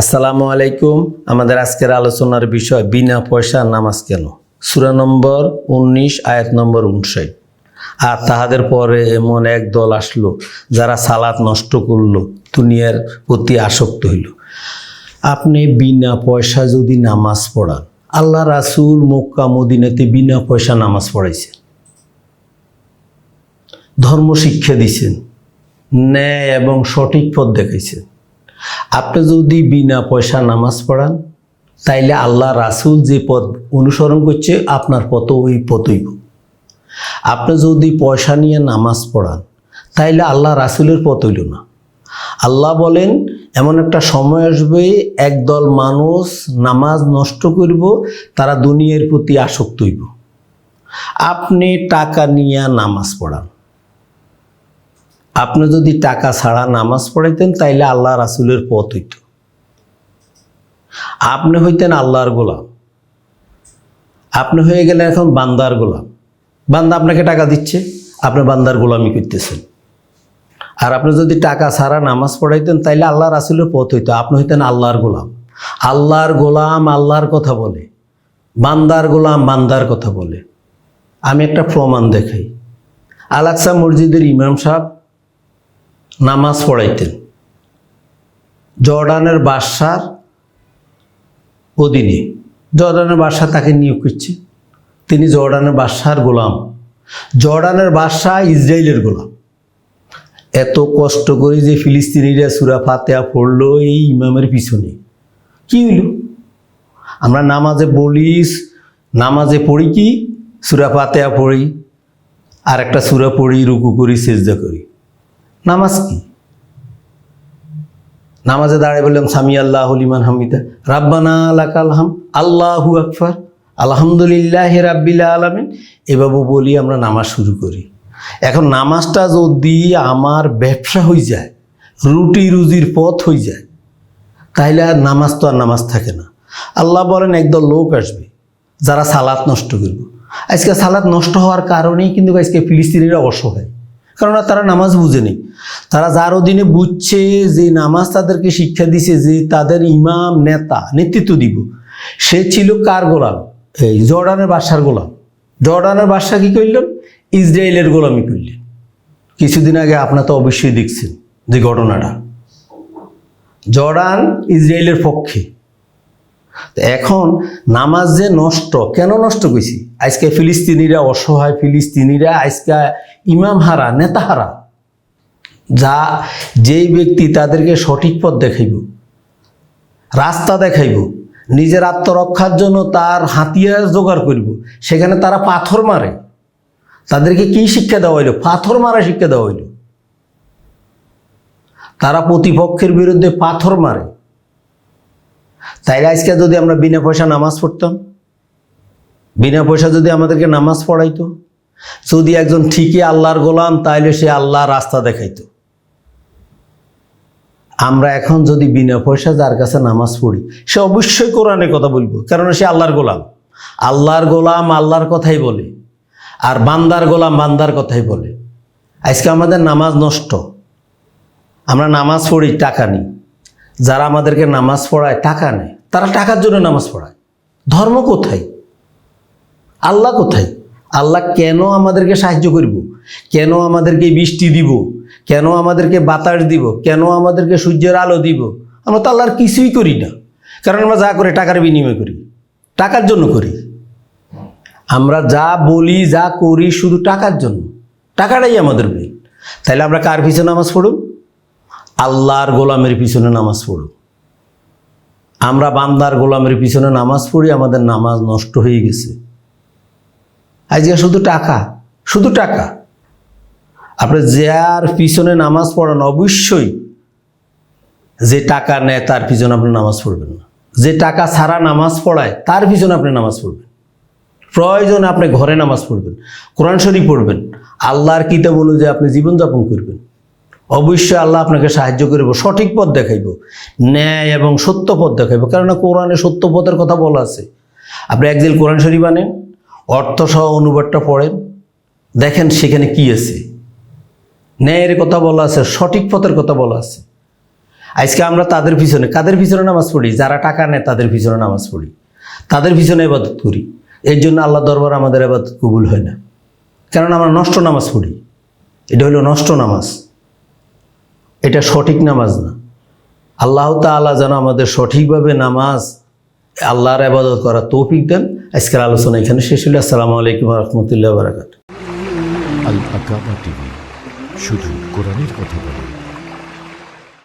আসসালামু আলাইকুম। আমাদের আজকের আলোচনার বিষয়, বিনা পয়সা নামাজ কেন? সূরা নম্বর উনিশ, আয়াত নম্বর উনষাট। আর তাহাদের পরে এমন এক দল আসলো, যারা সালাত নষ্ট করল, দুনিয়ার প্রতি আসক্ত হইল। আপনি বিনা পয়সা যদি নামাজ পড়ান, আল্লাহ রাসুল মক্কা, মদিনাতে বিনা পয়সা নামাজ পড়াইছেন। ধর্ম শিক্ষা দিছেন, ন্যায় এবং সঠিক পথ দেখাইছেন। আপনি যদি বিনা পয়সা নামাজ পড়ান, তাইলে আল্লাহ রাসূল যে পথ অনুসরণ করছে, আপনার পথ ওই পথইব আপনি যদি পয়সা নিয়ে নামাজ পড়ান, তাইলে আল্লাহ রাসুলের পথ হইল না। আল্লাহ বলেন, এমন একটা সময় আসবে একদল মানুষ নামাজ নষ্ট করব, তারা দুনিয়ার প্রতি আসক্ত হইব। আপনি টাকা নিয়ে নামাজ পড়ান। আপনি যদি টাকা ছাড়া নামাজ পড়াইতেন, তাইলে আল্লাহ রাসুলের পথ হইত। আপনি হইতেন আল্লাহর গোলাম। আপনি হয়ে গেলেন এখন বান্দার গোলাম। বান্দা আপনাকে টাকা দিচ্ছে, আপনি বান্দার গোলামি করতেছেন। আর আপনি যদি টাকা ছাড়া নামাজ পড়াইতেন, তাইলে আল্লাহ রাসুলের পথ হইতো। আপনি হইতেন আল্লাহর গোলাম। আল্লাহর গোলাম আল্লাহর কথা বলে। বান্দার গোলাম বান্দার কথা বলে। আমি একটা প্রমাণ দেখাই। আলাকসা মসজিদের ইমাম সাহেব নামাজ পড়াইতেন। জর্ডানের বাদশার অধীনে, জর্ডানের বাদশাহ তাকে নিয়োগ করছে। তিনি জর্ডানের বাদশার গোলাম। জর্ডানের বাদশাহ ইসরায়েলের গোলাম। এত কষ্ট করে যে ফিলিস্তিনিরা সুরা ফাতেহা পড়ল এই ইমামের পিছনে। কি হইল? আমরা নামাজে বলিস নামাজে পড়ি কি? সুরা ফাতেহা পড়ি আর একটা সুরা পড়ি, রুকু করি, সেজদা করি। নামাজ কি নামাজে দাঁড়ায় বললাম, সামি আল্লাহ লিমান হামিদা। রাব্বানা লাকাল হাম আল্লাহু আকফর আলহামদুলিল্লাহ রাব্বিল আলামিন। এভাবে বলি, আমরা নামাজ শুরু করি। এখন নামাজটা যদি আমার ব্যবসা হয়ে যায়, রুটি রুজির পথ হয়ে যায় তাহলে আর নামাজ তো আর নামাজ থাকে না। আল্লাহ বলেন, একদল লোক আসবে, যারা সালাত নষ্ট করবে। আজকে সালাত নষ্ট হওয়ার কারণেই কিন্তু আজকে ফিলিস্তিনিরা অসহায়। কারণ তারা নামাজ বুঝেনি। তারা যার অধীনে বুঝছে যে নামাজ তাদেরকে শিক্ষা দিছে যে তাদের ইমাম, নেতা, নেতৃত্ব দিব। সে ছিল কার গোলাম? এই জর্ডানের বাদশার গোলাম। জর্ডানের বাদশা কি করলেন? ইসরায়েলের গোলামি করলেন। কিছুদিন আগে আপনার তো অবশ্যই দেখছেন যে ঘটনাটা। জর্ডান ইসরায়েলের পক্ষে। এখন নামাজ যে নষ্ট, কেন নষ্ট করেছি আজকে ফিলিস্তিনিরা অসহায়, ফিলিস্তিনিরা আজকে ইমাম হারা, নেতা হারা, যা যেই ব্যক্তি তাদেরকে সঠিক পথ দেখাইব, রাস্তা দেখাইব, নিজের আত্মরক্ষার জন্য তার হাতিয়ার জোগাড় করিব, সেখানে তারা পাথর মারে। তাদেরকে কি শিক্ষা দেওয়া হইল? পাথর মারা শিক্ষা দেওয়া হইল। তারা প্রতিপক্ষের বিরুদ্ধে পাথর মারে। তাইলে আজকে যদি আমরা বিনা পয়সা নামাজ পড়তাম, বিনা পয়সা যদি আমাদেরকে নামাজ পড়াইতো যদি একজন ঠিকই আল্লাহর গোলাম, তাইলে সে আল্লাহ রাস্তা দেখাইতো। আমরা এখন যদি বিনা পয়সা যার কাছে নামাজ পড়ি, সে অবশ্যই কোরআনের কথা বলব কারণ সে আল্লাহর গোলাম। আল্লাহর গোলাম আল্লাহর কথাই বলে, আর বান্দার গোলাম বান্দার কথাই বলে। আজকে আমাদের নামাজ নষ্ট। আমরা নামাজ পড়ি, টাকা নিই। যারা আমাদেরকে নামাজ পড়ায়, টাকা নেয় তারা টাকার জন্য নামাজ পড়ায়। ধর্ম কোথায়? আল্লাহ কোথায়? আল্লাহ কেন আমাদেরকে সাহায্য করব? কেন আমাদেরকে বৃষ্টি দিব? কেন আমাদেরকে বাতাস দিব? কেন আমাদেরকে সূর্যের আলো দিব? আমরা তো আল্লাহর কিছুই করি না। কারণ আমরা যা করে, টাকার বিনিময় করি। টাকার জন্য করি। আমরা যা বলি, যা করি, শুধু টাকার জন্য। টাকাটাই আমাদের মেন তাহলে আমরা কার পিছনে নামাজ পড়ুন আল্লাহর গোলামের পিছনে নামাজ পড়ুন আমরা বান্দার গোলামের পিছনে নামাজ পড়ি, আমাদের নামাজ নষ্ট হয়ে গেছে। আজকে শুধু টাকা শুধু টাকা। আপনি যার পিছনে নামাজ পড়ান, অবশ্যই যে টাকা নেয় তার পিছনে আপনি নামাজ পড়বেন না। যে টাকা ছাড়া নামাজ পড়ায়, তার পিছনে আপনি নামাজ পড়বেন। প্রয়োজনে আপনি ঘরে নামাজ পড়বেন, কোরআন শরীফ পড়বেন, আল্লাহর কিতাব অনুযায়ী আপনি জীবনযাপন করবেন। অবশ্যই আল্লাহ আপনাকে সাহায্য করব, সঠিক পথ দেখাইব, ন্যায় এবং সত্য পথ দেখাইব। কেননা কোরআনে সত্য পথের কথা বলা আছে। আপনি একদিন কোরআন শরীফ আনেন অর্থ সহ অনুবাদটা পড়েন। দেখেন সেখানে কি আছে। ন্যায়ের কথা বলা আছে, সঠিক পথের কথা বলা আছে। আজকে আমরা তাদের পিছনে, কাদের পিছনে নামাজ পড়ি? যারা টাকা নেয় তাদের পিছনে নামাজ পড়ি। তাদের পিছনে এবাদত করি। এর জন্য আল্লাহ দরবার আমাদের এবাদত কবুল হয় না। কারণ আমরা নষ্ট নামাজ পড়ি। এটা হলো নষ্ট নামাজ। এটা সঠিক নামাজ না। আল্লাহ তাআলা যেন আমাদের সঠিকভাবে নামাজ আল্লাহর আবাদত করার তৌফিক দেন। আজকের আলোচনা এখানে শেষ হলো। আসসালামু আলাইকুম রহমতুল্লাহ বারাকাত আল আকাবা টিভি, শুধু কোরআনের কথা বলে।